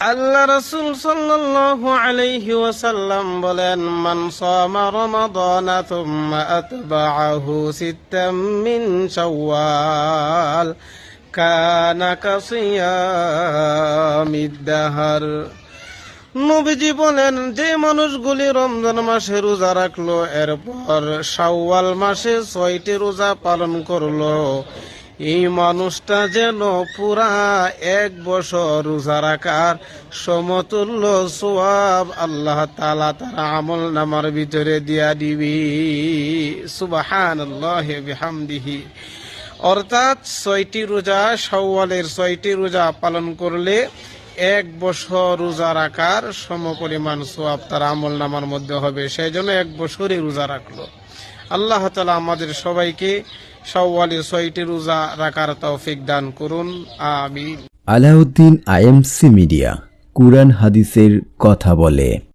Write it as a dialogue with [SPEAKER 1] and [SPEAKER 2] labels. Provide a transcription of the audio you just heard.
[SPEAKER 1] আল্লাহ রসুল সাল্লাল্লাহু আলাইহি ওয়াসাল্লাম বলেন, মান সামা রমাদানা থুম্মা আতবাআহু সিত্তাম মিন শাওয়াল, কানা কাসিয়ামিদ দাহর। নবীজি বলেন, যে মানুষগুলি রমজান মাসে রোজা রাখল, এরপর শাওয়াল মাসে ছয়টি রোজা পালন করল। এই মানুষটা যেন পুরা এক বছর রোজা সমতুল্য সোয়াব আল্লাহ তালা তার আমল নামার ভিতরে দিয়া দিবি। সুবাহান বিহামদিহি। অর্থাৎ ছয়টি রোজা সওয়ালের ছয়টি রোজা পালন করলে এক বছর রোজা রাখার সম পরিমাণ সোয়াব তার আমল নামার মধ্যে হবে সেই জন্য এক বছরই রোজা রাখল। আল্লাহ তালা আমাদের সবাইকে সওয়ালি ছয়টি রোজা রাখার তৌফিক দান করুন আমি
[SPEAKER 2] আলাউদ্দিন আইএমসি মিডিয়া, কুরআন হাদিসের কথা বলে।